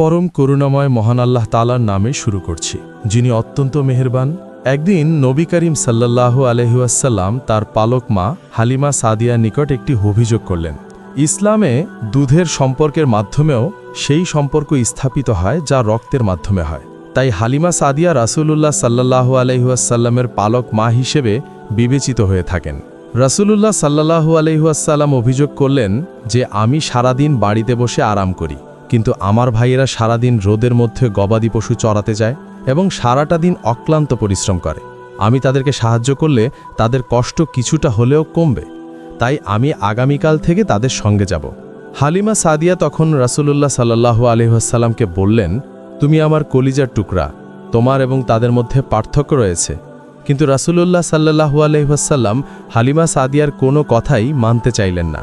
পরম করুণাময় মহান আল্লাহ তালার নামে শুরু করছি, যিনি অত্যন্ত মেহেরবান। একদিন নবী করিম সাল্লাহ আলহিউসাল্লাম তার পালক মা হালিমা সাদিয়ার নিকট একটি অভিযোগ করলেন। ইসলামে দুধের সম্পর্কের মাধ্যমেও সেই সম্পর্ক স্থাপিত হয়, যা রক্তের মাধ্যমে হয়। তাই হালিমা সাদিয়া রাসূলুল্লাহ সাল্লাহ আলহিউসাল্লামের পালক মা হিসেবে বিবেচিত হয়ে থাকেন। রাসূলুল্লাহ সাল্লাহু আলহিউসাল্লাম অভিযোগ করলেন যে, আমি সারাদিন বাড়িতে বসে আরাম করি। কিন্তু আমার ভাইয়েরা সারাদিন রোদের মধ্যে গবাদি পশু চড়াতে যায় এবং সারাটা দিন অক্লান্ত পরিশ্রম করে। আমি তাদেরকে সাহায্য করলে তাদের কষ্ট কিছুটা হলেও কমবে। তাই আমি আগামীকাল থেকে তাদের সঙ্গে যাব। হালিমা সাদিয়া তখন রাসূলুল্লাহ সাল্লাহু আলহিহাসাল্লামকে বললেন, তুমি আমার কলিজার টুকরা, তোমার এবং তাদের মধ্যে পার্থক্য রয়েছে। কিন্তু রাসূলুল্লাহ সাল্লাহু আলহিহাসাল্লাম হালিমা সাদিয়ার কোনো কথাই মানতে চাইলেন না।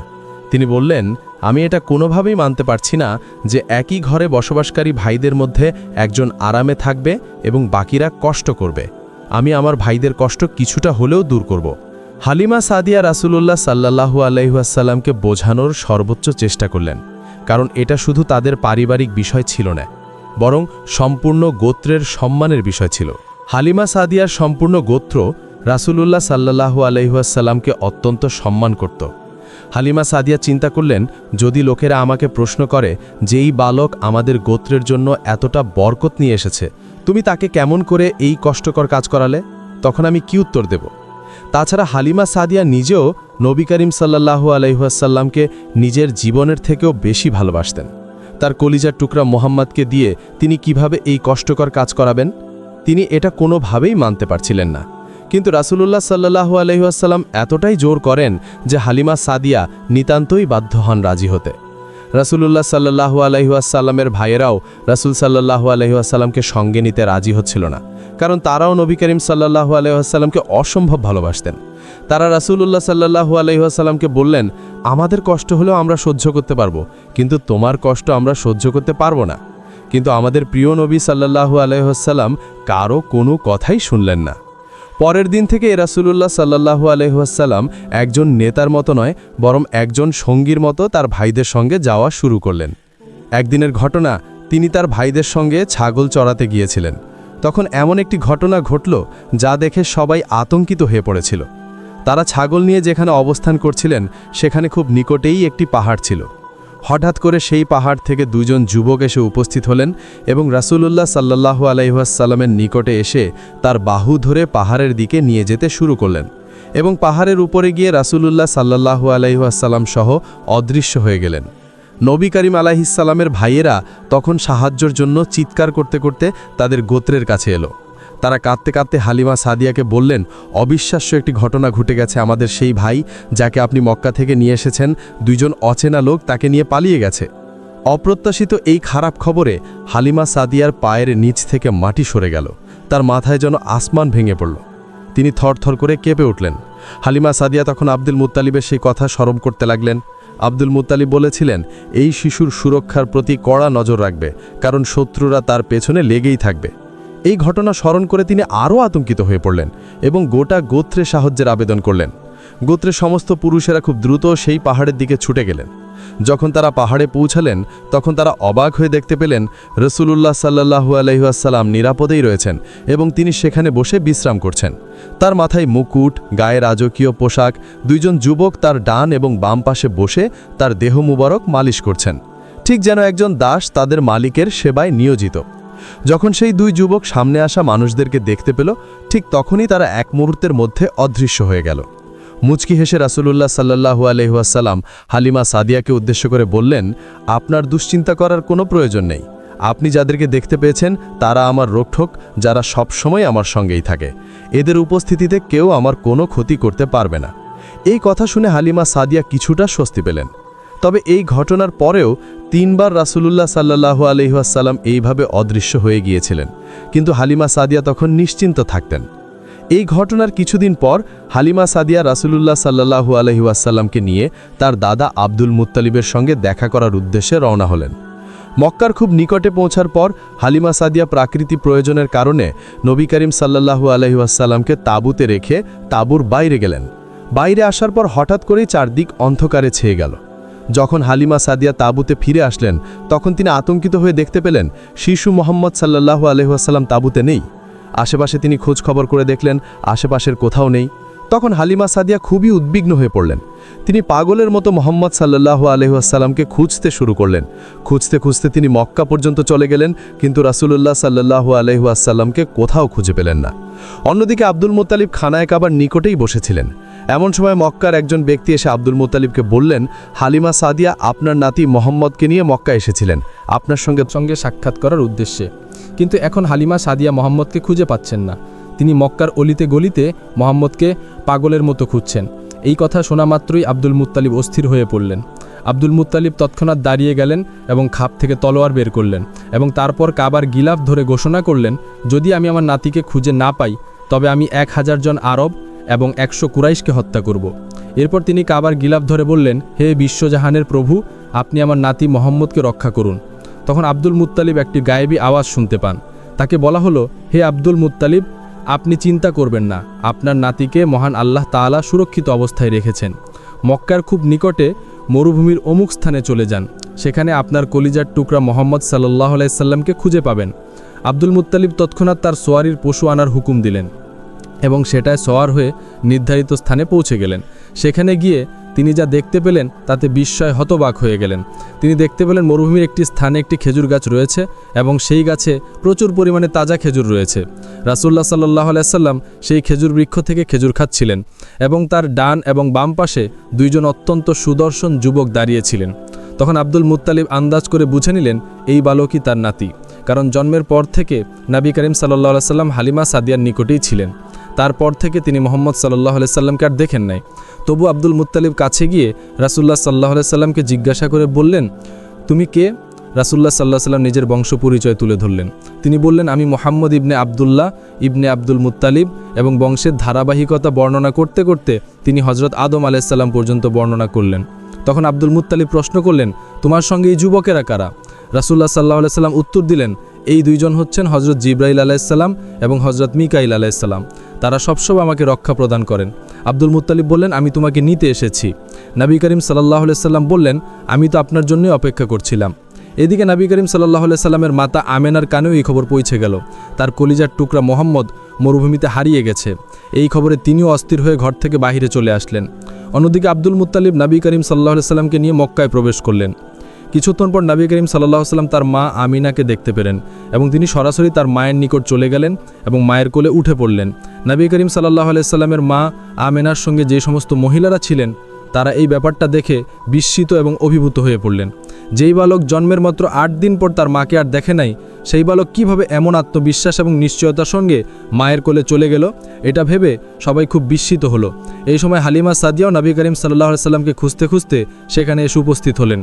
তিনি বললেন আমি এটা কোনোভাবেই মানতে পারছি না যে একই ঘরে বসবাসকারী ভাইদের মধ্যে একজন আরামে থাকবে এবং বাকিরা কষ্ট করবে। আমি আমার ভাইদের কষ্ট কিছুটা হলেও দূর করব। হালিমা সাদিয়া রাসুলুল্লাহ সাল্লাহু আলহিহাসাল্লামকে বোঝানোর সর্বোচ্চ চেষ্টা করলেন, কারণ এটা শুধু তাদের পারিবারিক বিষয় ছিল না, বরং সম্পূর্ণ গোত্রের সম্মানের বিষয় ছিল। হালিমা সাদিয়ার সম্পূর্ণ গোত্র রাসূলুল্লাহ সাল্লাহু আলহিহাসাল্লামকে অত্যন্ত সম্মান করত। হালিমা সাদিয়া চিন্তা করলেন, যদি লোকেরা আমাকে প্রশ্ন করে যে এই বালক আমাদের গোত্রের জন্য এতটা বরকত নিয়ে এসেছে, তুমি তাকে কেমন করে এই কষ্টকর কাজ করালে? তখন আমি কি উত্তর দেব? তাছাড়া হালিমা সাদিয়া নিজেও নবী করিম সাল্লাহু আলহিহাসাল্লামকে নিজের জীবনের থেকেও বেশি ভালোবাসতেন। তার কলিজার টুকরা মোহাম্মদকে দিয়ে তিনি কীভাবে এই কষ্টকর কাজ করাবেন? তিনি এটা কোনোভাবেই মানতে পারছিলেন না। কিন্তু রাসূলুল্লাহ সাল্লাহু আলহিহাসাল্লাম এতটাই জোর করেন যে হালিমা সাদিয়া নিতান্তই বাধ্য হন রাজি হতে। রাসূলুল্লাহ সাল্লাহু আলহিহাসাল্লামের ভাইয়েরাও রাসূল সাল্লাহু আলহিহাসাল্লামকে সঙ্গে নিতে রাজি হচ্ছিল না, কারণ তারাও নবী করিম সাল্লাহু আলহিহাসাল্লামকে অসম্ভব ভালোবাসতেন। তারা রাসূলুল্লাহ সাল্লাহু আলহিহাসাল্লামকে বললেন, আমাদের কষ্ট হলেও আমরা সহ্য করতে পারব, কিন্তু তোমার কষ্ট আমরা সহ্য করতে পারব না। কিন্তু আমাদের প্রিয় নবী সাল্লাহু আলহিহাসাল্লাম কারও কোনো কথাই শুনলেন না। পরের দিন থেকে রাসূলুল্লাহ সাল্লাহু আলহাসাল্লাম একজন নেতার মতো নয়, বরং একজন সঙ্গীর মতো তার ভাইদের সঙ্গে যাওয়া শুরু করলেন। একদিনের ঘটনা, তিনি তার ভাইদের সঙ্গে ছাগল চড়াতে গিয়েছিলেন। তখন এমন একটি ঘটনা ঘটল যা দেখে সবাই আতঙ্কিত হয়ে পড়েছিল। তারা ছাগল নিয়ে যেখানে অবস্থান করছিলেন, সেখানে খুব নিকটেই একটি পাহাড় ছিল। হঠাৎ করে সেই পাহাড় থেকে দুজন যুবক এসে উপস্থিত হলেন এবং রাসূলুল্লাহ সাল্লাহু আলাইহাসাল্লামের নিকটে এসে তার বাহু ধরে পাহাড়ের দিকে নিয়ে যেতে শুরু করলেন এবং পাহাড়ের উপরে গিয়ে রাসূলুল্লাহ সাল্লাহু আলাইহাসাল্লাম সহ অদৃশ্য হয়ে গেলেন। নবী করিম আলাহিসাল্লামের ভাইয়েরা তখন সাহায্যর জন্য চিৎকার করতে করতে তাদের গোত্রের কাছে এলো। তারা কাঁদতে কাঁদতে হালিমা সাদিয়াকে বললেন, অবিশ্বাস্য একটি ঘটনা ঘটে গেছে আমাদের সেই ভাই, যাকে আপনি মক্কা থেকে নিয়ে এসেছেন, দুইজন অচেনা লোক তাকে নিয়ে পালিয়ে গেছে। অপ্রত্যাশিত এই খারাপ খবরে হালিমা সাদিয়ার পায়ের নিচ থেকে মাটি সরে গেল। তার মাথায় যেন আসমান ভেঙে পড়ল। তিনি থরথর করে কেঁপে উঠলেন। হালিমা সাদিয়া তখন আব্দুল মুত্তালিবের সেই কথা স্মরণ করতে লাগলেন। আব্দুল মুত্তালিব বলেছিলেন, এই শিশুর সুরক্ষার প্রতি কড়া নজর রাখবে, কারণ শত্রুরা তার পেছনে লেগেই থাকবে। এই ঘটনা স্মরণ করে তিনি আরও আতঙ্কিত হয়ে পড়লেন এবং গোটা গোত্রে সাহায্যের আবেদন করলেন। গোত্রের সমস্ত পুরুষেরা খুব দ্রুত সেই পাহাড়ের দিকে ছুটে গেলেন। যখন তারা পাহাড়ে পৌঁছালেন, তখন তারা অবাক হয়ে দেখতে পেলেন রসুলুল্লাহ সাল্লাহু আলহিহাসাল্লাম নিরাপদেই রয়েছেন এবং তিনি সেখানে বসে বিশ্রাম করছেন। তার মাথায় মুকুট, গায়ে রাজকীয় পোশাক, দুইজন যুবক তার ডান এবং বাম পাশে বসে তার দেহ মুবারক মালিশ করছেন। ঠিক যেন একজন দাস তাদের মালিকের সেবায় নিয়োজিত। যখন সেই দুই যুবক সামনে আসা মানুষদেরকে দেখতে পেল, ঠিক তখনই তারা এক মুহূর্তের মধ্যে অদৃশ্য হয়ে গেল। মুচকি হেসে রাসুলুল্লাহ সাল্লাহু আলহাসাল্লাম হালিমা সাদিয়াকে উদ্দেশ্য করে বললেন, আপনার দুশ্চিন্তা করার কোনো প্রয়োজন নেই। আপনি যাদেরকে দেখতে পেয়েছেন, তারা আমার রোগঠোক যারা সবসময় আমার সঙ্গেই থাকে। এদের উপস্থিতিতে কেউ আমার কোনো ক্ষতি করতে পারবে না। এই কথা শুনে হালিমা সাদিয়া কিছুটা স্বস্তি পেলেন। তবে এই ঘটনার পরেও তিনবার রাসুলুল্লাহ সাল্লাহু আলহিহাসাল্লাম এইভাবে অদৃশ্য হয়ে গিয়েছিলেন। কিন্তু হালিমা সাদিয়া তখন নিশ্চিন্ত থাকতেন। এই ঘটনার কিছুদিন পর হালিমা সাদিয়া রাসুলুল্লাহ সাল্লাহু আলহিউসাল্লামকে নিয়ে তার দাদা আব্দুল মুত্তালিবের সঙ্গে দেখা করার উদ্দেশ্যে রওনা হলেন। মক্কার খুব নিকটে পৌঁছার পর হালিমা সাদিয়া প্রাকৃতি প্রয়োজনের কারণে নবী করিম সাল্লাহু আলহিউসাল্লামকে তাঁবুতে রেখে তাঁবুর বাইরে গেলেন। বাইরে আসার পর হঠাৎ করেই চারদিক অন্ধকারে ছেয়ে গেল। যখন হালিমা সাদিয়া তাঁবুতে ফিরে আসলেন, তখন তিনি আতঙ্কিত হয়ে দেখতে পেলেন, শিশু মোহাম্মদ সাল্লাল্লাহু আলহাসাল্লাম তাবুতে নেই। আশেপাশে তিনি খোঁজ খবর করে দেখলেন, আশেপাশের কোথাও নেই। তখন হালিমা সাদিয়া খুবই উদ্বিগ্ন হয়ে পড়লেন। তিনি পাগলের মতো মোহাম্মদ সাল্লাল্লাহু আলহাসাল্লামকে খুঁজতে শুরু করলেন। খুঁজতে খুঁজতে তিনি মক্কা পর্যন্ত চলে গেলেন, কিন্তু রাসূলুল্লাহ সাল্লাল্লাহু আলহাসাল্লামকে কোথাও খুঁজে পেলেন না। অন্যদিকে আব্দুল মোত্তালিব খানায় কাবার নিকটেই বসেছিলেন। এমন সময় মক্কার একজন ব্যক্তি এসে আব্দুল মোত্তালিবকে বললেন, হালিমা সাদিয়া, আপনার নাতি মোহাম্মদকে নিয়ে মক্কা এসেছিলেন। আপনার সঙ্গে সঙ্গে সাক্ষাৎ করার উদ্দেশ্যে। কিন্তু এখন হালিমা সাদিয়া মোহাম্মদকে খুঁজে পাচ্ছেন না। তিনি মক্কার অলিতে গলিতে মোহাম্মদকে পাগলের মতো খুঁজছেন। এই কথা শোনা মাত্রই আব্দুল মুত্তালিব অস্থির হয়ে পড়লেন। আব্দুল মুত্তালিব তৎক্ষণাৎ দাঁড়িয়ে গেলেন এবং খাপ থেকে তলোয়ার বের করলেন এবং তারপর কাবার গিলাফ ধরে ঘোষণা করলেন, যদি আমি আমার নাতিকে খুঁজে না পাই, তবে আমি এক হাজার জন আরব এবং একশো কুরাইশকে হত্যা করব। এরপর তিনি কাবার গিলাফ ধরে বললেন, হে বিশ্বজাহানের প্রভু, আপনি আমার নাতি মোহাম্মদকে রক্ষা করুন। তখন আব্দুল মুত্তালিব একটি গায়েবী আওয়াজ শুনতে পান। তাকে বলা হলো, হে আব্দুল মুত্তালিব, আপনি চিন্তা করবেন না, আপনার নাতিকে মহান আল্লাহ তাআলা সুরক্ষিত অবস্থায় রেখেছেন। মক্কার খুব নিকটে মরুভূমির অমুক স্থানে চলে যান। সেখানে আপনার কলিজার টুকরা মোহাম্মদ সাল্লাহ আলাইসাল্লামকে খুঁজে পাবেন। আব্দুল মুত্তালিব তৎক্ষণাৎ তার সোয়ারির পশু আনার হুকুম দিলেন। এবং সেটায় সওয়ার হয়ে নির্ধারিত স্থানে পৌঁছে গেলেন। সেখানে গিয়ে তিনি যা দেখতে পেলেন তাতে বিস্ময় হতবাক হয়ে গেলেন। তিনি দেখতে পেলেন মরুভূমির একটি স্থানে একটি খেজুর গাছ রয়েছে এবং সেই গাছে প্রচুর পরিমাণে তাজা খেজুর রয়েছে। রাসুল্লাহ সাল্লাহ আলাইসাল্লাম সেই খেজুর বৃক্ষ থেকে খেজুর খাচ্ছিলেন এবং তার ডান এবং বাম পাশে দুইজন অত্যন্ত সুদর্শন যুবক দাঁড়িয়েছিলেন তখন আব্দুল মুত্তালিব আন্দাজ করে বুঝে নিলেন, এই বালকই তার নাতি। কারণ জন্মের পর থেকে নাবি করিম সাল্লাহ সাল্লাম হালিমা সাদিয়ার নিকটেই ছিলেন। তারপর থেকে তিনি মোহাম্মদ সাল্লাহ সাল্লামকে আর দেখেন নাই। তবু আব্দুল মুত্তালিব কাছে গিয়ে রাসুল্লাহ সাল্লাহ সাল্লামকে জিজ্ঞাসা করে বললেন, তুমি কে? রাসুল্লাহ সাল্লাহ সাল্লাম নিজের বংশ পরিচয় তুলে ধরলেন। তিনি বললেন, আমি Muhammad ibn Abdullah, ibn Abdul Muttalib এবং বংশের ধারাবাহিকতা বর্ণনা করতে করতে তিনি হজরত আদম আলাইসাল্লাম পর্যন্ত বর্ণনা করলেন। তখন আব্দুল মুত্তালিব প্রশ্ন করলেন, তোমার সঙ্গে এই যুবকেরা কারা? রাসুল্লাহ সাল্লাহ সাল্লাম উত্তর দিলেন, এই দুইজন হচ্ছেন হজরত জিব্রাইল আলাইসাল্লাম এবং হজরত মিকাইল আলাইসাল্লাম তারা সবসময় আমাকে রক্ষা প্রদান করেন। আব্দুল মুত্তালিব বললেন, আমি তোমাকে নিতে এসেছি। নবী করিম সাল্লাহ সাল্লাম বললেন, আমি তো আপনার জন্যই অপেক্ষা করছিলাম। এদিকে নবী করিম সাল্লাহ সাল্লামের মাতা আমেনার কানেও এই খবর পৌঁছে গেল। তার কলিজার টুকরা মোহাম্মদ মরুভূমিতে হারিয়ে গেছে। এই খবরে তিনিও অস্থির হয়ে ঘর থেকে বাহিরে চলে আসলেন। অন্যদিকে আব্দুল মুত্তালিব নবী করিম সাল্লাহ সাল্লামকে নিয়ে মক্কায় প্রবেশ করলেন। কিছুক্ষণ পর নবী করিম সাল্লাহ সাল্লাম তার মা আমিনাকে দেখতে পেলেন এবং তিনি সরাসরি তার মায়ের নিকট চলে গেলেন এবং মায়ের কোলে উঠে পড়লেন। নবী করিম সাল্লাহ আলাইসাল্লামের মা আমিনার সঙ্গে যে সমস্ত মহিলারা ছিলেন তারা এই ব্যাপারটা দেখে বিস্মিত এবং অভিভূত হয়ে পড়লেন। যেই বালক জন্মের মাত্র আট দিন পর তার মাকে আর দেখে নাই, সেই বালক কীভাবে এমন আত্মবিশ্বাস এবং নিশ্চয়তার সঙ্গে মায়ের কোলে চলে গেল, এটা ভেবে সবাই খুব বিস্মিত হলো। এই সময় হালিমা সাদিয়াও নবী করিম সাল্লাহ সাল্লামকে খুঁজতে খুঁজতে সেখানে এসে উপস্থিত হলেন।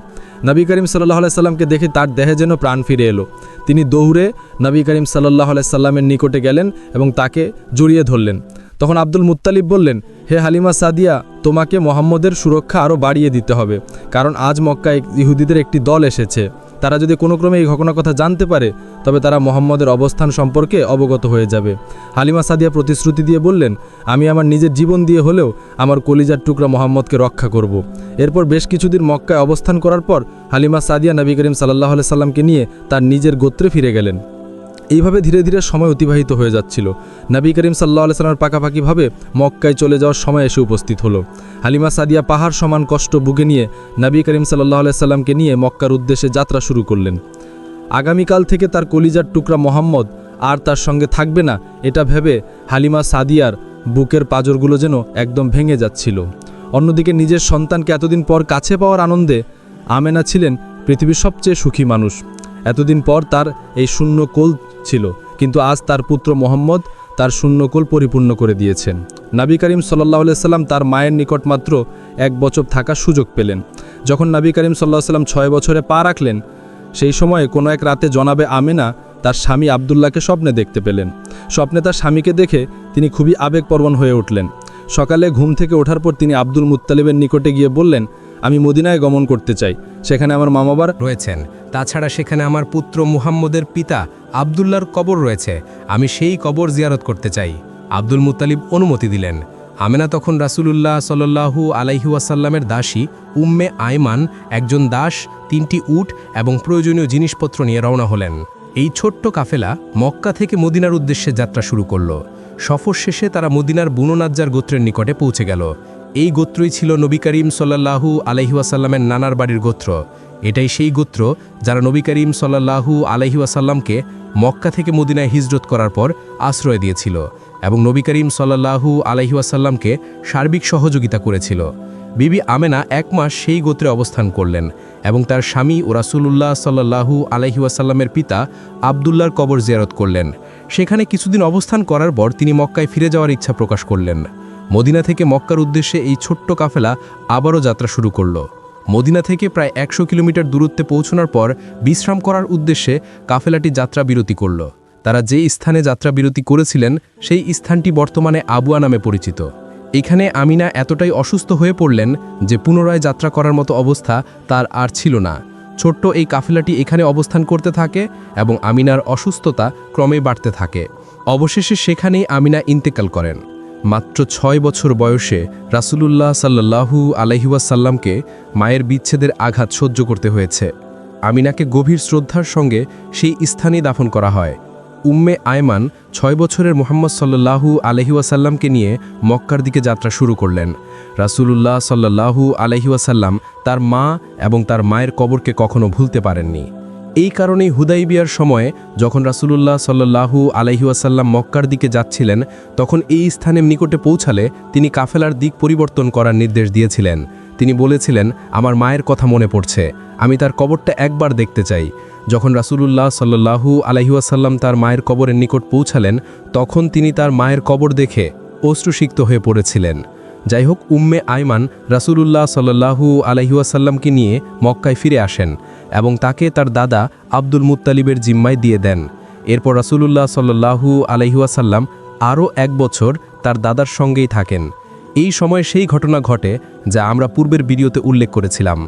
নবী করিম সাল্লাহ সাল্লামকে দেখে তার দেহে যেন প্রাণ ফিরে এলো। তিনি দৌড়ে নবী করিম সাল্লাহ সাল্লামের নিকটে গেলেন এবং তাকে জড়িয়ে ধরলেন। তখন আব্দুল মুত্তালিব বললেন, হে হালিমা সাদিয়া, তোমাকে মোহাম্মদের সুরক্ষা আরও বাড়িয়ে দিতে হবে, কারণ আজ মক্কায় ইহুদিদের একটি দল এসেছে। তারা যদি কোনো ক্রমে এই ঘটনার কথা জানতে পারে, তবে তারা মোহাম্মদের অবস্থান সম্পর্কে অবগত হয়ে যাবে। হালিমা সাদিয়া প্রতিশ্রুতি দিয়ে বললেন, আমি আমার নিজের জীবন দিয়ে হলেও আমার কলিজার টুকরা মোহাম্মদকে রক্ষা করব। এরপর বেশ কিছুদিন মক্কায় অবস্থান করার পর হালিমা সাদিয়া নবী করিম সাল্লাহ সাল্লামকে নিয়ে তার নিজের গোত্রে ফিরে গেলেন। এইভাবে ধীরে ধীরে সময় অতিবাহিত হয়ে যাচ্ছিল। নবী করিম সাল্লাহ আলসালামের পাকাপাকিভাবে মক্কায় চলে যাওয়ার সময় এসে উপস্থিত হলো। হালিমা সাদিয়া পাহাড় সমান কষ্ট বুকে নিয়ে নবী করিম সাল্লাহ আলাইসাল্লামকে নিয়ে মক্কার উদ্দেশ্যে যাত্রা শুরু করলেন। আগামীকাল থেকে তার কলিজার টুকরা মোহাম্মদ আর তার সঙ্গে থাকবে না, এটা ভেবে হালিমা সাদিয়ার বুকের পাজরগুলো যেন একদম ভেঙে যাচ্ছিল। অন্যদিকে নিজের সন্তানকে এতদিন পর কাছে পাওয়ার আনন্দে আমেনা ছিলেন পৃথিবীর সবচেয়ে সুখী মানুষ। এতদিন পর তার এই শূন্য কোল ছিল, কিন্তু আজ তার পুত্র মোহাম্মদ তার শূন্যকোল পরিপূর্ণ করে দিয়েছেন। নাবী করিম সাল্লাহ সাল্লাম তার মায়ের নিকট মাত্র এক বছর থাকার সুযোগ পেলেন। যখন নাবী করিম সাল্লাহ সাল্লাম ছয় বছরে পা রাখলেন, সেই সময়ে কোনো এক রাতে জনাবে আমেনা তার স্বামী আবদুল্লাহকে স্বপ্নে দেখতে পেলেন। স্বপ্নে তার স্বামীকে দেখে তিনি খুবই আবেগপ্রবণ হয়ে উঠলেন। সকালে ঘুম থেকে ওঠার পর তিনি আব্দুল মুত্তালিবের নিকটে গিয়ে বললেন আমি মদিনায় গমন করতে চাই। সেখানে আমার মামাবার রয়েছেন। তাছাড়া সেখানে আমার পুত্র মুহাম্মদের পিতা আবদুল্লার কবর রয়েছে। আমি সেই কবর জিয়ারত করতে চাই। আব্দুল মুতালিব অনুমতি দিলেন। আমেনা তখন রাসূলুল্লাহ সাল্লাল্লাহু আলাইহুয়াসাল্লামের দাসী উম্মে আয়মান একজন দাস, তিনটি উট এবং প্রয়োজনীয় জিনিসপত্র নিয়ে রওনা হলেন। এই ছোট্ট কাফেলা মক্কা থেকে মদিনার উদ্দেশ্যে যাত্রা শুরু করল। সফর শেষে তারা মদিনার বুনোনাজ্জার গোত্রের নিকটে পৌঁছে গেল। এই গোত্রই ছিল নবী করিম সাল্লাল্লাহু আলহিউসাল্লামের নানার বাড়ির গোত্র। এটাই সেই গোত্র যারা নবী করিম সাল্লাল্লাহু আলহিউসাল্লামকে মক্কা থেকে মদিনায় হিজরত করার পর আশ্রয় দিয়েছিল এবং নবী করিম সাল্লাল্লাহু আলহিউসাল্লামকে সার্বিক সহযোগিতা করেছিল। বিবি আমেনা এক মাস সেই গোত্রে অবস্থান করলেন এবং তার স্বামী ও রাসুলুল্লাহ সাল্লাহু আলহিউসাল্লামের পিতা আবদুল্লার কবর জিয়ারত করলেন। সেখানে কিছুদিন অবস্থান করার পর তিনি মক্কায় ফিরে যাওয়ার ইচ্ছা প্রকাশ করলেন। মদিনা থেকে মক্কার উদ্দেশ্যে এই ছোট্ট কাফেলা আবারও যাত্রা শুরু করল। মদিনা থেকে প্রায় একশো কিলোমিটার দূরত্বে পৌঁছানোর পর বিশ্রাম করার উদ্দেশ্যে কাফেলাটি যাত্রা বিরতি করল। তারা যে স্থানে যাত্রা বিরতি করেছিলেন, সেই স্থানটি বর্তমানে আবুয়া নামে পরিচিত। এখানে আমিনা এতটাই অসুস্থ হয়ে পড়লেন যে পুনরায় যাত্রা করার মতো অবস্থা তার আর ছিল না। ছোট্ট এই কাফেলাটি এখানে অবস্থান করতে থাকে এবং আমিনার অসুস্থতা ক্রমে বাড়তে থাকে। অবশেষে সেখানেই আমিনা ইন্তেকাল করেন। মাত্র ছয় বছর বয়সে রাসূলুল্লাহ সাল্লাহু আলহিউসাল্লামকে মায়ের বিচ্ছেদের আঘাত সহ্য করতে হয়েছে। আমিনাকে গভীর শ্রদ্ধার সঙ্গে সেই স্থানেই দাফন করা হয়। উম্মে আয়মান ছয় বছরের মোহাম্মদ সাল্লাহু আলহিউসাল্লামকে নিয়ে মক্কার দিকে যাত্রা শুরু করলেন। রাসূলুল্লাহ সাল্লাহু আলহিউসাল্লাম তার মা এবং তার মায়ের কবরকে কখনো ভুলতে পারেননি। এই কারণেই হুদাইবিয়ার সময়ে যখন রাসূলুল্লাহ সাল্লাহু আলহিউসাল্লাম মক্কার দিকে যাচ্ছিলেন, তখন এই স্থানের নিকটে পৌঁছালে তিনি কাফেলার দিক পরিবর্তন করার নির্দেশ দিয়েছিলেন। তিনি বলেছিলেন, আমার মায়ের কথা মনে পড়ছে। আমি তার কবরটা একবার দেখতে চাই। যখন রাসূলুল্লাহ সাল্লাহু আলহিউসাল্লাম তার মায়ের কবরের নিকট পৌঁছালেন, তখন তিনি তার মায়ের কবর দেখে অশ্রুসিক্ত হয়ে পড়েছিলেন। যাই হোক, উম্মে আয়মান রাসূলুল্লাহ সাল্লাহু আলহিউসাল্লামকে নিয়ে মক্কায় ফিরে আসেন। এবং তাকে তার দাদা আব্দুল মুত্তালিবের জিম্মায় দিয়ে দেন। এরপর রাসূলুল্লাহ সাল্লাহু আলহিউসাল্লাম আরও এক বছর তার দাদার সঙ্গেই থাকেন। এই সময় সেই ঘটনা ঘটে যা আমরা পূর্বের ভিডিওতে উল্লেখ করেছিলাম।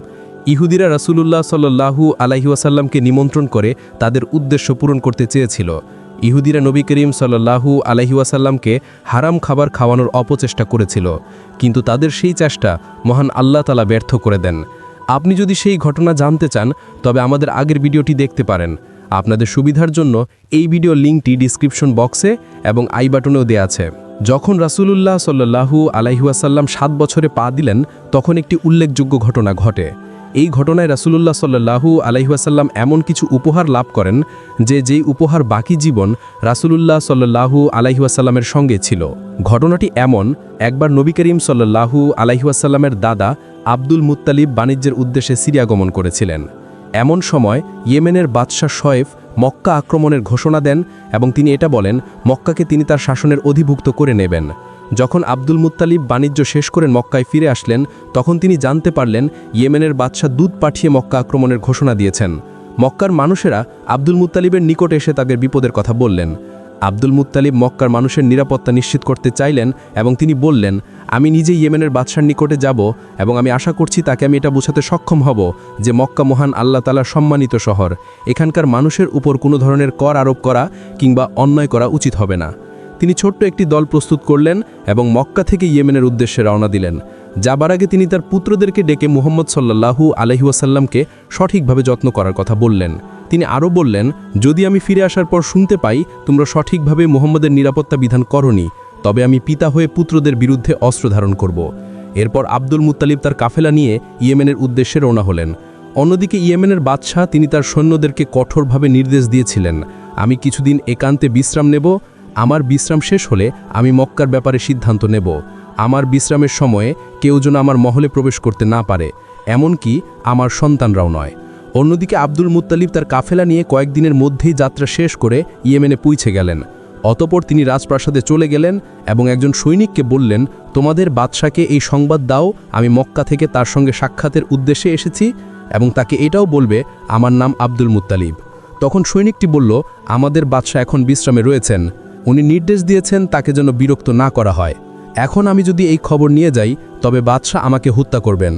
ইহুদিরা রাসূলুল্লাহ সাল্লাহু আলাইহুয়াসাল্লামকে নিমন্ত্রণ করে তাদের উদ্দেশ্য পূরণ করতে চেয়েছিল। ইহুদিরা নবী করিম সাল্লাহু আলাইহুয়াসাল্লামকে হারাম খাবার খাওয়ানোর অপচেষ্টা করেছিল। কিন্তু তাদের সেই চেষ্টা মহান আল্লাহ তালা ব্যর্থ করে দেন। আপনি যদি সেই ঘটনা জানতে চান, তবে আমাদের আগের ভিডিওটি দেখতে পারেন। আপনাদের সুবিধার জন্য এই ভিডিও লিঙ্কটি ডিসক্রিপশন বক্সে এবং আই বাটনেও দেয়া আছে। যখন রাসূলুল্লাহ সাল্লাহু আলাইহুয়াসাল্লাম সাত বছরে পা দিলেন, তখন একটি উল্লেখযোগ্য ঘটনা ঘটে। এই ঘটনায় রাসূলুল্লাহ সাল্লাহু আলাইহুয়াসাল্লাম এমন কিছু উপহার লাভ করেন, যে যেই উপহার বাকি জীবন রাসূলুল্লাহ সাল্লাহু আলাইহুয়াসাল্লামের সঙ্গে ছিল। ঘটনাটি এমন, একবার নবী করিম সাল্লাহু আলাইহুয়াসাল্লামের দাদা আব্দুল মুত্তালিব বাণিজ্যের উদ্দেশ্যে সিরিয়া গমন করেছিলেন। এমন সময় ইয়েমেনের বাদশাহ শয়েফ মক্কা আক্রমণের ঘোষণা দেন এবং তিনি এটা বলেন, মক্কাকে তিনি তার শাসনের অধিভুক্ত করে নেবেন। যখন আব্দুল মুত্তালিব বাণিজ্য শেষ করে মক্কায় ফিরে আসলেন, তখন তিনি জানতে পারলেন ইয়েমেনের বাদশাহ দুধ পাঠিয়ে মক্কা আক্রমণের ঘোষণা দিয়েছেন। মক্কার মানুষেরা আব্দুল মুত্তালিবের নিকট এসে তাদের বিপদের কথা বললেন। আব্দুল মুত্তালিব মক্কার মানুষের নিরাপত্তা নিশ্চিত করতে চাইলেন এবং তিনি বললেন, আমি নিজে ইয়েমেনের বাদশার নিকটে যাব এবং আমি আশা করছি তাকে আমি এটা বোঝাতে সক্ষম হব যে মক্কা মহান আল্লাহ তালার সম্মানিত শহর। এখানকার মানুষের উপর কোনো ধরনের কর আরোপ করা কিংবা অন্যায় করা উচিত হবে না। তিনি ছোট্ট একটি দল প্রস্তুত করলেন এবং মক্কা থেকে ইয়েমেনের উদ্দেশ্যে রওনা দিলেন। যাবার আগে তিনি তার পুত্রদেরকে ডেকে মুহম্মদ সাল্লাহু আলহিউসাল্লামকে সঠিকভাবে যত্ন করার কথা বললেন। তিনি আরও বললেন, যদি আমি ফিরে আসার পর শুনতে পাই, তোমরা সঠিকভাবে মুহম্মদের নিরাপত্তা বিধান করনি, তবে আমি পিতা হয়ে পুত্রদের বিরুদ্ধে অস্ত্র ধারণ করব। এরপর আব্দুল মুত্তালিব তার কাফেলা নিয়ে ইয়েমেনের উদ্দেশ্যে রওনা হলেন। অন্যদিকে ইয়েমেনের বাদশাহ তিনি তার সৈন্যদেরকে কঠোরভাবে নির্দেশ দিয়েছিলেন, আমি কিছুদিন একান্তে বিশ্রাম নেব আমার বিশ্রাম শেষ হলে আমি মক্কার ব্যাপারে সিদ্ধান্ত নেব। আমার বিশ্রামের সময়ে কেউ যেন আমার মহলে প্রবেশ করতে না পারে, এমনকি আমার সন্তানরাও নয়। অন্যদিকে আব্দুল মুতালিব তার কাফেলা নিয়ে কয়েকদিনের মধ্যেই যাত্রা শেষ করে ইয়েমেনে পৌঁছে গেলেন। অতপর তিনি রাজপ্রাসাদে চলে গেলেন এবং একজন সৈনিককে বললেন, তোমাদের বাদশাকে এই সংবাদ দাও, আমি মক্কা থেকে তার সঙ্গে সাক্ষাতের উদ্দেশ্যে এসেছি এবং তাকে এটাও বলবে, আমার নাম আব্দুল মুত্তালিব। তখন সৈনিকটি বলল, আমাদের বাদশাহ এখন বিশ্রামে রয়েছেন। উনি নির্দেশ দিয়েছেন তাকে যেন বিরক্ত না করা হয়। এখন আমি যদি এই খবর নিয়ে যাই, তবে বাদশাহ আমাকে হত্যা করবেন।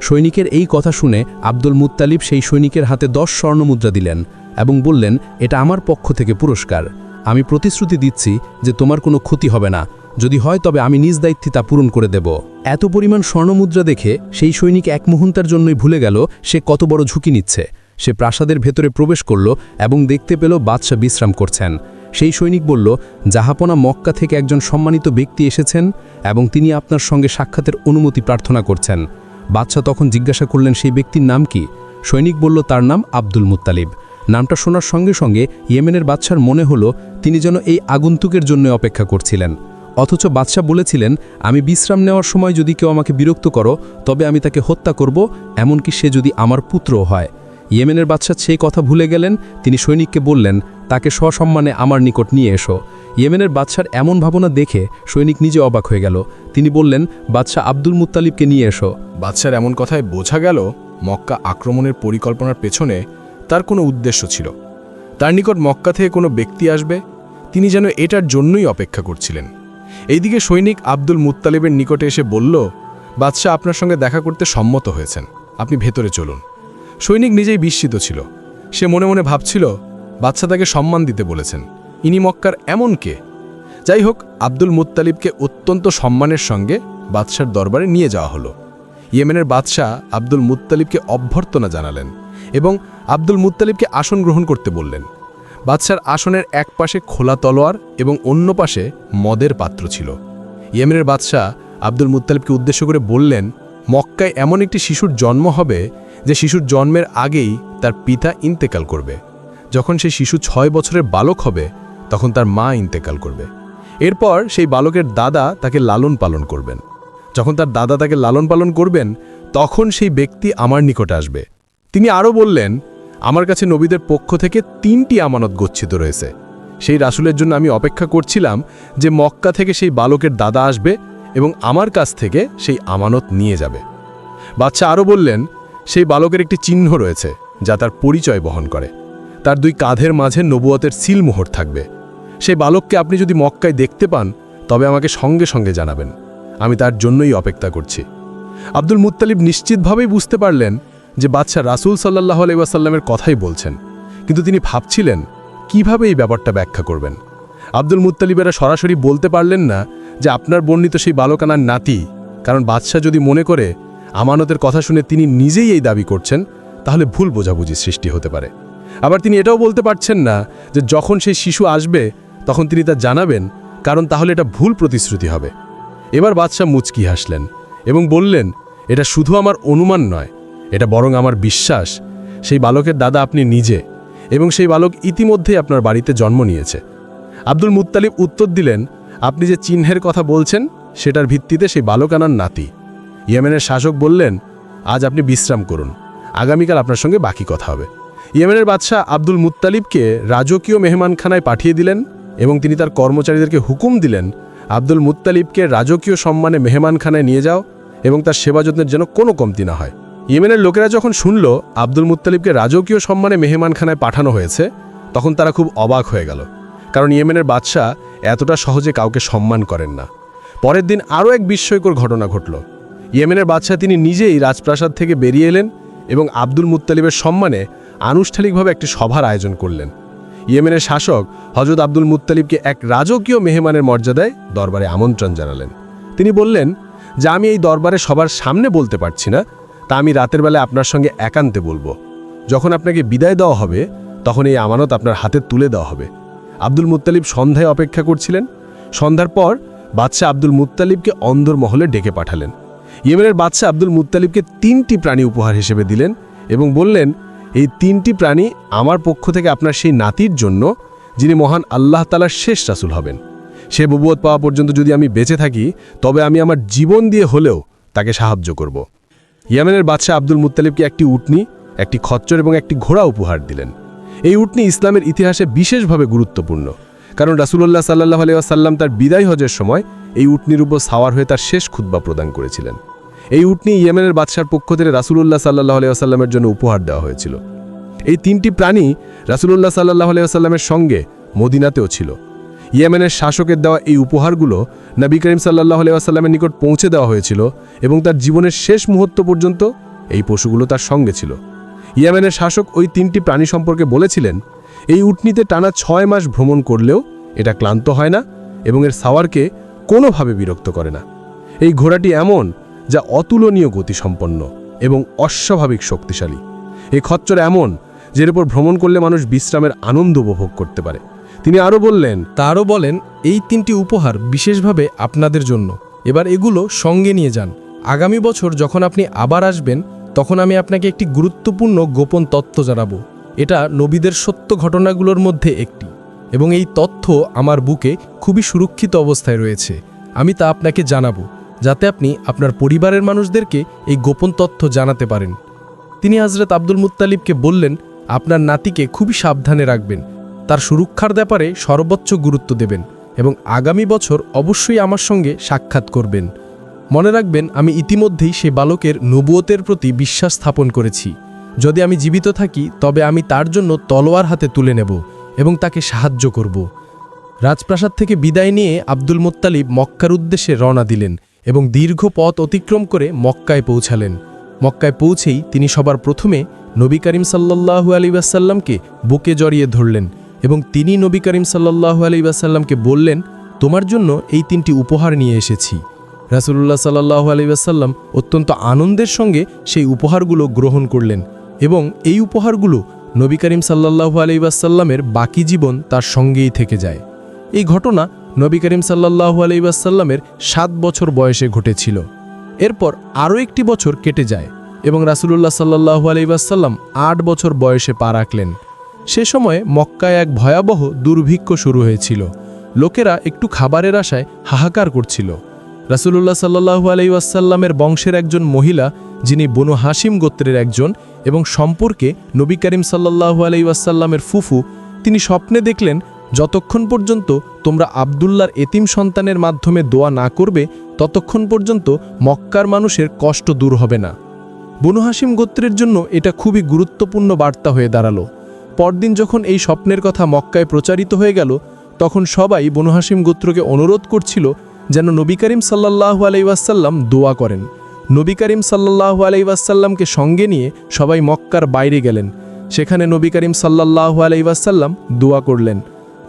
সৈনিকের এই কথা শুনে আব্দুল মুত্তালিব সেই সৈনিকের হাতে দশ স্বর্ণমুদ্রা দিলেন এবং বললেন, এটা আমার পক্ষ থেকে পুরস্কার। আমি প্রতিশ্রুতি দিচ্ছি যে তোমার কোনো ক্ষতি হবে না। যদি হয়, তবে আমি নিজ দায়িত্বে তা পূরণ করে দেব। এত পরিমাণ স্বর্ণমুদ্রা দেখে সেই সৈনিক এক মুহূর্তের জন্যই ভুলে গেল সে কত বড় ঝুঁকি নিচ্ছে। সে প্রাসাদের ভেতরে প্রবেশ করল এবং দেখতে পেল বাদশাহ বিশ্রাম করছেন। সেই সৈনিক বলল, জাহাপনা মক্কা থেকে একজন সম্মানিত ব্যক্তি এসেছেন এবং তিনি আপনার সঙ্গে সাক্ষাতের অনুমতি প্রার্থনা করছেন। বাদশাহ তখন জিজ্ঞাসা করলেন, সেই ব্যক্তির নাম কি? সৈনিক বলল, তার নাম আব্দুল মুতালিব নামটা শোনার সঙ্গে সঙ্গে ইয়েমেনের বাদশার মনে হলো, তিনি যেন এই আগন্তুকের জন্য অপেক্ষা করছিলেন। অথচ বাদশাহ বলেছিলেন, আমি বিশ্রাম নেওয়ার সময় যদি কেউ আমাকে বিরক্ত করো, তবে আমি তাকে হত্যা করব, এমনকি সে যদি আমার পুত্রও হয়। ইয়েমেনের বাদশাহ সেই কথা ভুলে গেলেন, তিনি সৈনিককে বললেন, তাকে সসম্মানে আমার নিকট নিয়ে এসো। ইয়েমেনের বাদশার এমন ভাবনা দেখে সৈনিক নিজে অবাক হয়ে গেল। তিনি বললেন, বাদশাহ আব্দুল মুতালিবকে নিয়ে এসো। বাদশার এমন কথায় বোঝা গেল, মক্কা আক্রমণের পরিকল্পনার পেছনে তার কোনো উদ্দেশ্য ছিল। তার নিকট মক্কা থেকে কোনো ব্যক্তি আসবে, তিনি যেন এটার জন্যই অপেক্ষা করছিলেন। এইদিকে সৈনিক আব্দুল মুত্তালিবের নিকটে এসে বলল, বাদশাহ আপনার সঙ্গে দেখা করতে সম্মত হয়েছেন। আপনি ভেতরে চলুন। সৈনিক নিজেই বিস্মিত ছিল। সে মনে মনে ভাবছিল বাদশাহ তাকে সম্মান দিতে বলেছেন। ইনি মক্কার এমন কে? যাই হোক, আব্দুল মুত্তালিবকে অত্যন্ত সম্মানের সঙ্গে বাদশার দরবারে নিয়ে যাওয়া হলো। ইয়েমেনের বাদশাহ আব্দুল মুত্তালিবকে অভ্যর্থনা জানালেন এবং আব্দুল মুত্তালিবকে আসন গ্রহণ করতে বললেন। বাদশার আসনের এক পাশে খোলা তলোয়ার এবং অন্য পাশে মদের পাত্র ছিল। ইয়েমেনের বাদশাহ আব্দুল মুত্তালিবকে উদ্দেশ্য করে বললেন মক্কায় এমন একটি শিশুর জন্ম হবে যে শিশুর জন্মের আগেই তার পিতা ইন্তেকাল করবে। যখন সেই শিশু ছয় বছরের বালক হবে, তখন তার মা ইন্তেকাল করবে। এরপর সেই বালকের দাদা তাকে লালন পালন করবেন। যখন তার দাদা তাকে লালন পালন করবেন, তখন সেই ব্যক্তি আমার নিকটে আসবে। তিনি আরও বললেন, আমার কাছে নবীদের পক্ষ থেকে তিনটি আমানত গচ্ছিত রয়েছে। সেই রাসুলের জন্য আমি অপেক্ষা করছিলাম যে মক্কা থেকে সেই বালকের দাদা আসবে এবং আমার কাছ থেকে সেই আমানত নিয়ে যাবে। বাচ্চা আরও বললেন, সেই বালকের একটি চিহ্ন রয়েছে যা তার পরিচয় বহন করে। তার দুই কাঁধের মাঝে নবুয়তের সিলমোহর থাকবে। সেই বালককে আপনি যদি মক্কায় দেখতে পান, তবে আমাকে সঙ্গে সঙ্গে জানাবেন। আমি তার জন্যই অপেক্ষা করছি। আব্দুল মুত্তালিব নিশ্চিতভাবেই বুঝতে পারলেন যে বাদশাহ রাসুল সাল্লাহ আলাইসাল্লামের কথাই বলছেন। কিন্তু তিনি ভাবছিলেন, কীভাবে এই ব্যাপারটা ব্যাখ্যা করবেন? আব্দুল মুত্তালিবেরা সরাসরি বলতে পারলেন না যে আপনার বর্ণিত সেই বালকানার নাতি, কারণ বাদশাহ যদি মনে করে আমানতের কথা শুনে তিনি নিজেই এই দাবি করছেন, তাহলে ভুল বোঝাবুঝি সৃষ্টি হতে পারে। আবার তিনি এটাও বলতে পারছেন না যে যখন সেই শিশু আসবে, তখন তিনি তা জানাবেন, কারণ তাহলে এটা ভুল প্রতিশ্রুতি হবে। এবার বাদশাহ মুচকি হাসলেন এবং বললেন, এটা শুধু আমার অনুমান নয়, এটা বরং আমার বিশ্বাস। সেই বালকের দাদা আপনি নিজে, এবং সেই বালক ইতিমধ্যেই আপনার বাড়িতে জন্ম নিয়েছে। আব্দুল মুত্তালিব উত্তর দিলেন আপনি যে চিহ্নের কথা বলছেন, সেটার ভিত্তিতে সেই বালক আনার নাতি। ইয়েমেনের শাসক বললেন, আজ আপনি বিশ্রাম করুন। আগামীকাল আপনার সঙ্গে বাকি কথা হবে। ইয়েমেনের বাদশাহ আব্দুল মুত্তালিবকে রাজকীয় মেহমানখানায় পাঠিয়ে দিলেন এবং তিনি তার কর্মচারীদেরকে হুকুম দিলেন, আব্দুল মুত্তালিবকে রাজকীয় সম্মানে মেহমানখানায় নিয়ে যাও এবং তার সেবা যত্নের যেন কোনো কমতি না হয়। ইয়েমেনের লোকেরা যখন শুনল আব্দুল মুত্তালিবকে রাজকীয় সম্মানে মেহমানখানায় পাঠানো হয়েছে, তখন তারা খুব অবাক হয়ে গেল। কারণ ইয়েমেনের বাদশাহ এতটা সহজে কাউকে সম্মান করেন না। পরের দিন আরও এক বিস্ময়কর ঘটনা ঘটল। ইয়েমেনের বাদশাহ তিনি নিজেই রাজপ্রাসাদ থেকে বেরিয়ে এলেন এবং আব্দুল মুত্তালিবের সম্মানে আনুষ্ঠানিকভাবে একটি সভার আয়োজন করলেন। ইয়েমেনের শাসক হজরত আব্দুল মুত্তালিবকে এক রাজকীয় মেহমানের মর্যাদায় দরবারে আমন্ত্রণ জানালেন। তিনি বললেন, যে আমি এই দরবারে সবার সামনে বলতে পারছি না, তা আমি রাতের বেলায় আপনার সঙ্গে একান্তে বলব। যখন আপনাকে বিদায় দেওয়া হবে, তখন এই আমানত আপনার হাতে তুলে দেওয়া হবে। আব্দুল মুত্তালিব সন্ধ্যায় অপেক্ষা করছিলেন। সন্ধ্যার পর বাদশাহ আব্দুল মুত্তালিবকে অন্দর মহলে ডেকে পাঠালেন। ইয়েমেনের বাদশাহ আব্দুল মুত্তালিবকে তিনটি প্রাণী উপহার হিসেবে দিলেন এবং বললেন, এই তিনটি প্রাণী আমার পক্ষ থেকে আপনার সেই নাতির জন্য, যিনি মহান আল্লাহ তালার শেষ রাসুল হবেন। সে ববুয়ত পাওয়া পর্যন্ত যদি আমি বেঁচে থাকি, তবে আমি আমার জীবন দিয়ে হলেও তাকে সাহায্য করব। ইয়েমেনের বাদশাহ আব্দুল মুত্তালিবকে একটি উটনি, একটি খচ্চর এবং একটি ঘোড়া উপহার দিলেন। এই উটনি ইসলামের ইতিহাসে বিশেষভাবে গুরুত্বপূর্ণ। কারণ রাসুল্লাহ সাল্লাহ আলাইসাল্লাম তার বিদায় হজের সময় এই উটনির উপর সাওয়ার হয়ে তার শেষ খুদ্া প্রদান করেছিলেন। এই উটনি ইয়েমেনের বাদশার পক্ষ থেকে রাসুলুল্লাহ সাল্লাহ আলাইসাল্লামের জন্য উপহার দেওয়া হয়েছিল। এই তিনটি প্রাণী রাসুলুল্লাহ সাল্লাহ আলাইসাল্লামের সঙ্গে মদিনাতেও ছিল। ইয়েমেনের শাসকের দেওয়া এই উপহারগুলো নবী করিম সাল্লাহ আলাইসাল্লামের নিকট পৌঁছে দেওয়া হয়েছিল এবং তার জীবনের শেষ মুহূর্ত পর্যন্ত এই পশুগুলো তার সঙ্গে ছিল। ইয়েমেনের শাসক ওই তিনটি প্রাণী সম্পর্কে বলেছিলেন, এই উটনিতে টানা ছয় মাস ভ্রমণ করলেও এটা ক্লান্ত হয় না এবং এর সাওয়ারকে কোনোভাবে বিরক্ত করে না। এই ঘোড়াটি এমন যা অতুলনীয় গতিসম্পন্ন এবং অস্বাভাবিক শক্তিশালী। এই খচ্চর এমন যের উপর ভ্রমণ করলে মানুষ বিশ্রামের আনন্দ উপভোগ করতে পারে। তিনি আরও বললেন তারও বলেন, এই তিনটি উপহার বিশেষভাবে আপনাদের জন্য। এবার এগুলো সঙ্গে নিয়ে যান। আগামী বছর যখন আপনি আবার আসবেন তখন আমি আপনাকে একটি গুরুত্বপূর্ণ গোপন তথ্য জানাব। এটা নবীদের সত্য ঘটনাগুলোর মধ্যে একটি এবং এই তথ্য আমার বুকে খুবই সুরক্ষিত অবস্থায় রয়েছে। আমি তা আপনাকে জানাব, যাতে আপনি আপনার পরিবারের মানুষদেরকে এই গোপন তথ্য জানাতে পারেন। তিনি হজরত আব্দুল মুত্তালিবকে বললেন, আপনার নাতিকে খুবই সাবধানে রাখবেন। তার সুরক্ষার ব্যাপারে সর্বোচ্চ গুরুত্ব দেবেন এবং আগামী বছর অবশ্যই আমার সঙ্গে সাক্ষাৎ করবেন। মনে রাখবেন, আমি ইতিমধ্যেই সে বালকের নবুয়তের প্রতি বিশ্বাস স্থাপন করেছি। যদি আমি জীবিত থাকি, তবে আমি তার জন্য তলোয়ার হাতে তুলে নেব এবং তাকে সাহায্য করব। রাজপ্রাসাদ থেকে বিদায় নিয়ে আব্দুল মোত্তালিব মক্কার উদ্দেশ্যে রওনা দিলেন এবং দীর্ঘ পথ অতিক্রম করে মক্কায় পৌঁছালেন। মক্কায় পৌঁছেই তিনি সবার প্রথমে নবী করিম সাল্লাহু আলী ওয়াসাল্লামকে বুকে জড়িয়ে ধরলেন এবং তিনি নবী করিম সাল্লাহু আলী ওয়াসাল্লামকে বললেন, তোমার জন্য এই তিনটি উপহার নিয়ে এসেছি। রাসুলুল্লাহ সাল্লাহু আলী ওয়াসাল্লাম অত্যন্ত আনন্দের সঙ্গে সেই উপহারগুলো গ্রহণ করলেন এবং এই উপহারগুলো নবী করিম সাল্লাহু আলী ওয়াসাল্লামের বাকি জীবন তার সঙ্গেই থেকে যায়। এই ঘটনা নবী করিম সাল্লাহু আলাইসাল্লামের সাত বছর বয়সে ঘটেছিল। এরপর আরও একটি বছর কেটে যায় এবং রাসুলুল্লাহ সাল্লাহু আলাইসাল্লাম আট বছর বয়সে পা রাখলেন। সে সময়ে মক্কায় এক ভয়াবহ দুর্ভিক্ষ শুরু হয়েছিল। লোকেরা একটু খাবারের আশায় হাহাকার করছিল। রাসুলুল্লাহ সাল্লাহু আলাইসাল্লামের বংশের একজন মহিলা, যিনি বনু হাসিম গোত্রের একজন এবং সম্পর্কে নবী করিম সাল্লাহু আলাইসাল্লামের ফুফু, তিনি স্বপ্নে দেখলেন, যতক্ষণ পর্যন্ত তোমরা আবদুল্লার এতিম সন্তানের মাধ্যমে দোয়া না করবে, ততক্ষণ পর্যন্ত মক্কার মানুষের কষ্ট দূর হবে না। বনু হাসিম গোত্রের জন্য এটা খুবই গুরুত্বপূর্ণ বার্তা হয়ে দাঁড়াল। পরদিন যখন এই স্বপ্নের কথা মক্কায় প্রচারিত হয়ে গেল, তখন সবাই বনু হাসিম গোত্রকে অনুরোধ করছিল যেন নবী করিম সাল্লাহু আলাইসাল্লাম দোয়া করেন। নবী করিম সাল্লাহু আলাইসাল্লামকে সঙ্গে নিয়ে সবাই মক্কার বাইরে গেলেন। সেখানে নবী করিম সাল্লাহু আলাইসাল্লাম দোয়া করলেন।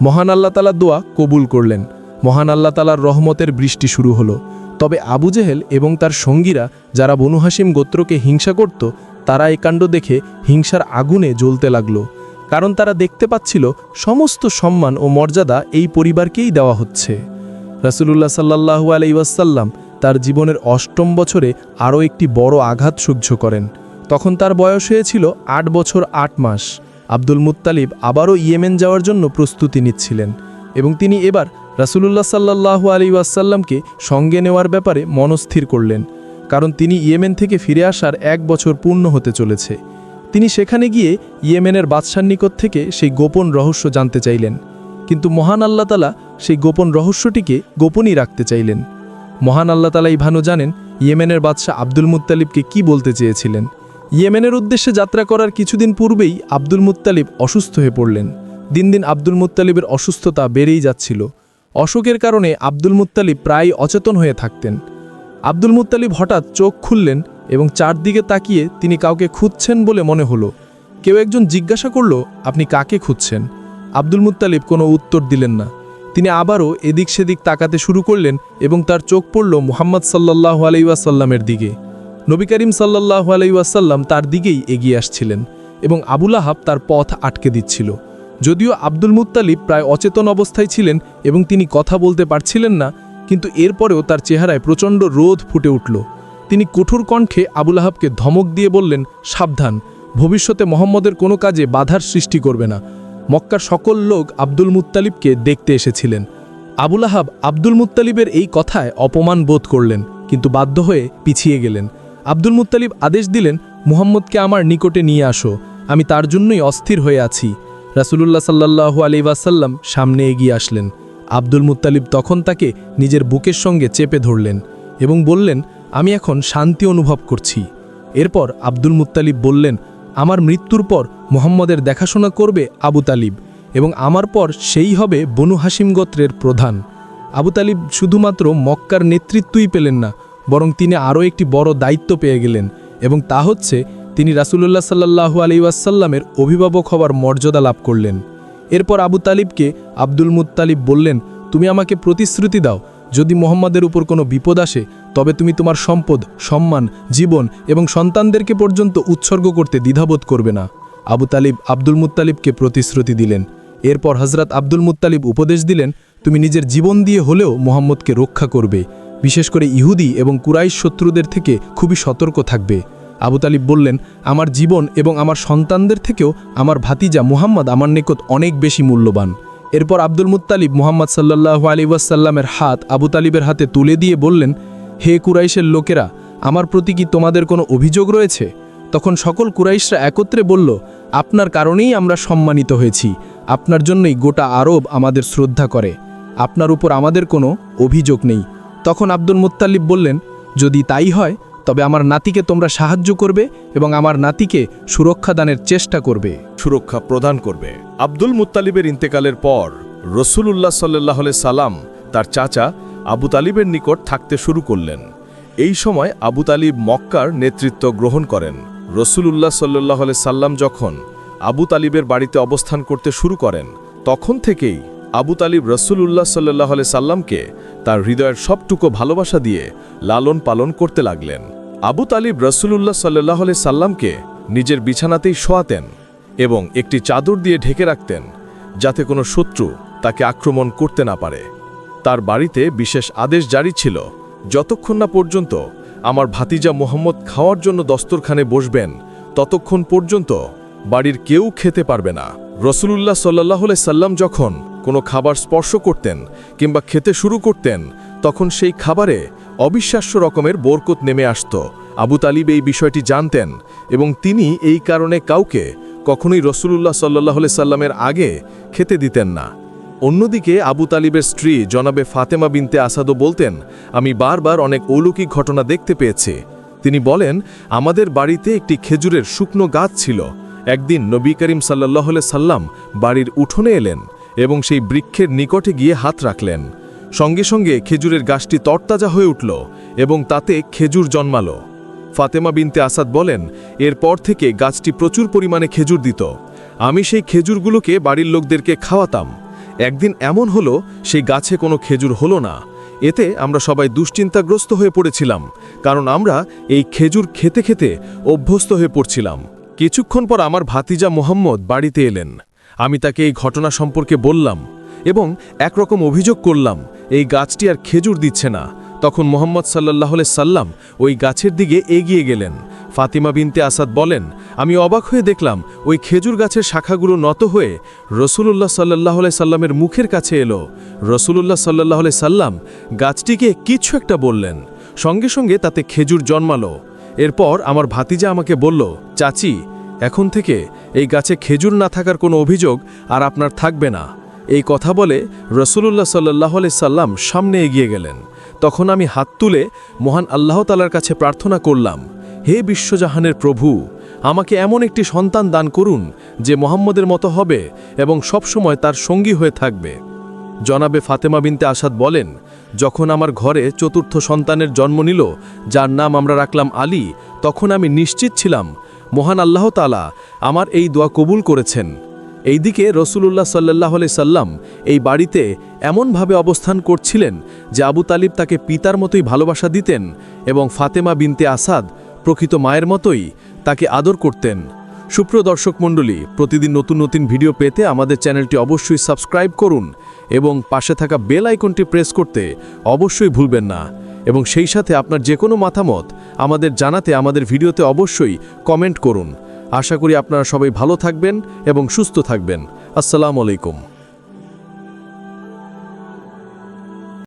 মহান আল্লাহ তালা দোয়া কবুল করলেন। মহান আল্লাহ তালার রহমতের বৃষ্টি শুরু হলো। তবে আবু জেহেল এবং তার সঙ্গীরা যারা বনু হাসিম গোত্রকে হিংসা করত, তারা এই কাণ্ড দেখে হিংসার আগুনে জ্বলতে লাগল। কারণ তারা দেখতে পাচ্ছিল সমস্ত সম্মান ও মর্যাদা এই পরিবারকেই দেওয়া হচ্ছে। রাসুলুল্লাহ সাল্লাহু আলাইসাল্লাম তার জীবনের অষ্টম বছরে আরও একটি বড় আঘাত সহ্য করেন। তখন তার বয়স হয়েছিল আট বছর আট মাস। আব্দুল মুত্তালিব আবারও ইয়েমেন যাওয়ার জন্য প্রস্তুতি নিচ্ছিলেন এবং তিনি এবার রাসুলুল্লাহ সাল্লাহু আলী ওয়াসাল্লামকে সঙ্গে নেওয়ার ব্যাপারে মনস্থির করলেন, কারণ তিনি ইয়েমেন থেকে ফিরে আসার এক বছর পূর্ণ হতে চলেছে। তিনি সেখানে গিয়ে ইয়েমেনের বাদশার নিকট থেকে সেই গোপন রহস্য জানতে চাইলেন। কিন্তু মহান আল্লাহ তালা সেই গোপন রহস্যটিকে গোপনই রাখতে চাইলেন। মহান আল্লাহ তালাই ভানু জানেন ইয়েমেনের বাদশাহ আব্দুল মুত্তালিবকে কি বলতে চেয়েছিলেন। ইয়েমেনের উদ্দেশ্যে যাত্রা করার কিছুদিন পূর্বেই আব্দুল মুত্তালিব অসুস্থ হয়ে পড়লেন। দিন দিন আব্দুল মুত্তালিবের অসুস্থতা বেড়েই যাচ্ছিল। অসুখের কারণে আব্দুল মুত্তালিব প্রায় অচেতন হয়ে থাকতেন। আব্দুল মুত্তালিব হঠাৎ চোখ খুললেন এবং চারদিকে তাকিয়ে তিনি কাউকে খুঁজছেন বলে মনে হলো। কেউ একজন জিজ্ঞাসা করল, আপনি কাকে খুঁজছেন? আব্দুল মুত্তালিব কোনো উত্তর দিলেন না। তিনি আবারও এদিক সেদিক তাকাতে শুরু করলেন এবং তার চোখ পড়ল মুহাম্মদ সাল্লাহ আলাইসাল্লামের দিকে। নবী করিম সাল্লাহ আলাইসাল্লাম তার দিকেই এগিয়ে আসছিলেন এবং আবুল আহাব তার পথ আটকে দিচ্ছিল। যদিও আব্দুল মুত্তালিব প্রায় অচেতন অবস্থায় ছিলেন এবং তিনি কথা বলতে পারছিলেন না, কিন্তু এরপরেও তার চেহারায় প্রচণ্ড রোধ ফুটে উঠল। তিনি কঠোর কণ্ঠে আবুল আহাবকে ধমক দিয়ে বললেন, সাবধান, ভবিষ্যতে মোহাম্মদের কোনো কাজে বাধার সৃষ্টি করবে না। মক্কার সকল লোক আব্দুল মুত্তালিবকে দেখতে এসেছিলেন। আবুল আহাব আব্দুল মুত্তালিবের এই কথায় অপমান বোধ করলেন, কিন্তু বাধ্য হয়ে পিছিয়ে গেলেন। আব্দুল মুত্তালিব আদেশ দিলেন, মুহাম্মদকে আমার নিকটে নিয়ে আসো, আমি তার জন্যই অস্থির হয়ে আছি। রাসুলুল্লাহ সাল্লাহু আলি ওয়াসাল্লাম সামনে এগিয়ে আসলেন। আব্দুল মুত্তালিব তখন তাকে নিজের বুকের সঙ্গে চেপে ধরলেন এবং বললেন, আমি এখন শান্তি অনুভব করছি। এরপর আব্দুল মুত্তালিব বললেন আমার মৃত্যুর পর মোহাম্মদের দেখাশোনা করবে আবু তালিব এবং আমার পর সেই হবে বনু হাসিম গোত্রের প্রধান। আবু তালিব শুধুমাত্র মক্কার নেতৃত্বই পেলেন না, বরং তিনি আরও একটি বড় দায়িত্ব পেয়ে গেলেন এবং তা হচ্ছে তিনি রাসুলুল্লাহ সাল্লাহু আলি ওয়াসাল্লামের অভিভাবক হওয়ার মর্যাদা লাভ করলেন। এরপর আবু তালিবকে আব্দুল মুত্তালিব বললেন, তুমি আমাকে প্রতিশ্রুতি দাও, যদি মোহাম্মদের উপর কোনো বিপদ আসে তবে তুমি তোমার সম্পদ, সম্মান, জীবন এবং সন্তানদেরকে পর্যন্ত উৎসর্গ করতে দ্বিধাবোধ করবে না। আবু তালিব আব্দুল মুত্তালিবকে প্রতিশ্রুতি দিলেন। এরপর হজরত আব্দুল মুতালিব উপদেশ দিলেন, তুমি নিজের জীবন দিয়ে হলেও মোহাম্মদকে রক্ষা করবে। বিশেষ করে ইহুদি এবং কুরাইশ শত্রুদের থেকে খুবই সতর্ক থাকবে। আবু তালিব বললেন, আমার জীবন এবং আমার সন্তানদের থেকেও আমার ভাতিজা মুহাম্মদ আমার নিকট অনেক বেশি মূল্যবান। এরপর আব্দুল মুতালিব মুহাম্মদ সাল্লাল্লাহু আলী ওয়াসাল্লামের হাত আবু তালিবের হাতে তুলে দিয়ে বললেন হে কুরাইশের লোকেরা, আমার প্রতি কি তোমাদের কোনো অভিযোগ রয়েছে? তখন সকল কুরাইশরা একত্রে বলল, আপনার কারণেই আমরা সম্মানিত হয়েছি। আপনার জন্যই গোটা আরব আমাদের শ্রদ্ধা করে। আপনার উপর আমাদের কোনো অভিযোগ নেই। তখন আব্দুল মুত্তালিব বললেন, যদি তাই হয়, তবে আমার নাতিকে তোমরা সাহায্য করবে এবং আমার নাতিকে সুরক্ষা দানের চেষ্টা করবে। সুরক্ষা প্রদান করবে। আব্দুল মুত্তালিবের ইন্তেকালের পর রসুলুল্লাহ সাল্লাহ সালাম তার চাচা আবু তালিবের নিকট থাকতে শুরু করলেন। এই সময় আবু তালিব মক্কার নেতৃত্ব গ্রহণ করেন। রসুলুল্লাহ সাল্লাহ সাল্লাম যখন আবু তালিবের বাড়িতে অবস্থান করতে শুরু করেন, তখন থেকেই আবু তালিব রসুলুল্লাহ সাল্লাহ সাল্লামকে তার হৃদয়ের সবটুকু ভালোবাসা দিয়ে লালন পালন করতে লাগলেন। আবু তালিব রসুলুল্লাহ সাল্লাহ সাল্লামকে নিজের বিছানাতেই শোয়াতেন এবং একটি চাদর দিয়ে ঢেকে রাখতেন যাতে কোনো শত্রু তাকে আক্রমণ করতে না পারে। তার বাড়িতে বিশেষ আদেশ জারি ছিল। যতক্ষণ না পর্যন্ত আমার ভাতিজা মোহাম্মদ খাওয়ার জন্য দস্তরখানে বসবেন, ততক্ষণ পর্যন্ত বাড়ির কেউ খেতে পারবে না। রসুলুল্লাহ সাল্লাহ সাল্লাম যখন কোনো খাবার স্পর্শ করতেন কিংবা খেতে শুরু করতেন, তখন সেই খাবারে অবিশ্বাস্য রকমের বরকত নেমে আসত। আবু তালিব এই বিষয়টি জানতেন এবং তিনি এই কারণে কাউকে কখনোই রসুলুল্লাহ সাল্লাহ সাল্লামের আগে খেতে দিতেন না। অন্যদিকে আবু তালিবের স্ত্রী জনাবে ফাতেমা বিনতে আসাদও বলতেন, আমি বারবার অনেক অলৌকিক ঘটনা দেখতে পেয়েছি। তিনি বলেন, আমাদের বাড়িতে একটি খেজুরের শুকনো গাছ ছিল। একদিন নবী করিম সাল্লাহ সাল্লাম বাড়ির উঠোনে এলেন এবং সেই বৃক্ষের নিকটে গিয়ে হাত রাখলেন। সঙ্গে সঙ্গে খেজুরের গাছটি তরতাজা হয়ে উঠল এবং তাতে খেজুর জন্মাল। ফাতেমা বিনতে আসাদ বলেন, এরপর থেকে গাছটি প্রচুর পরিমাণে খেজুর দিত। আমি সেই খেজুরগুলোকে বাড়ির লোকদেরকে খাওয়াতাম। একদিন এমন হলো, সেই গাছে কোনো খেজুর হলো না। এতে আমরা সবাই দুশ্চিন্তাগ্রস্ত হয়ে পড়েছিলাম, কারণ আমরা এই খেজুর খেতে খেতে অভ্যস্ত হয়ে পড়ছিলাম। কিছুক্ষণ পর আমার ভাতিজা মোহাম্মদ বাড়িতে এলেন। আমি তাকে এই ঘটনা সম্পর্কে বললাম এবং একরকম অভিযোগ করলাম, এই গাছটি আর খেজুর দিচ্ছে না। তখন মোহাম্মদ সাল্লাহ সাল্লাম ওই গাছের দিকে এগিয়ে গেলেন। ফাতিমা বিনতে আসাদ বলেন, আমি অবাক হয়ে দেখলাম, ওই খেজুর গাছের শাখাগুলো নত হয়ে রসুলুল্লাহ সাল্লাহ সাল্লামের মুখের কাছে এলো। রসুলুল্লাহ সাল্লাহ সাল্লাম গাছটিকে কিছু একটা বললেন, সঙ্গে সঙ্গে তাতে খেজুর জন্মালো। এরপর আমার ভাতিজা আমাকে বলল, চাচি, এখন থেকে এই গাছে খেজুর না থাকার কোনো অভিযোগ আর আপনার থাকবে না। এই কথা বলে রসুলুল্লাহ সাল্লাহ সাল্লাম সামনে এগিয়ে গেলেন। তখন আমি হাত তুলে মহান আল্লাহ তালার কাছে প্রার্থনা করলাম, হে বিশ্বজাহানের প্রভু, আমাকে এমন একটি সন্তান দান করুন যে মোহাম্মদের মতো হবে এবং সবসময় তার সঙ্গী হয়ে থাকবে। জনাবে ফাতেমা বিনতে আসাদ বলেন, যখন আমার ঘরে চতুর্থ সন্তানের জন্ম নিল, যার নাম আমরা রাখলাম আলী, তখন আমি নিশ্চিত ছিলাম, মহান আল্লাহ তালা আমার এই দোয়া কবুল করেছেন। এইদিকে রসুলুল্লাহ সাল্লাহ সাল্লাম এই বাড়িতে এমনভাবে অবস্থান করছিলেন যে আবু তালিব তাকে পিতার মতোই ভালোবাসা দিতেন এবং ফাতেমা বিনতে আসাদ প্রকৃত মায়ের মতোই তাকে আদর করতেন। সুপ্রিয় দর্শক মণ্ডলী, প্রতিদিন নতুন নতুন ভিডিও পেতে আমাদের চ্যানেলটি অবশ্যই সাবস্ক্রাইব করুন এবং পাশে থাকা বেল আইকনটি প্রেস করতে অবশ্যই ভুলবেন না। এবং সেই সাথে আপনার যে কোনো মতামত আমাদের জানাতে, আমাদের ভিডিওতে অবশ্যই কমেন্ট করুন। আশা করি আপনারা সবাই ভালো থাকবেন এবং সুস্থ থাকবেন। আসসালামু আলাইকুম।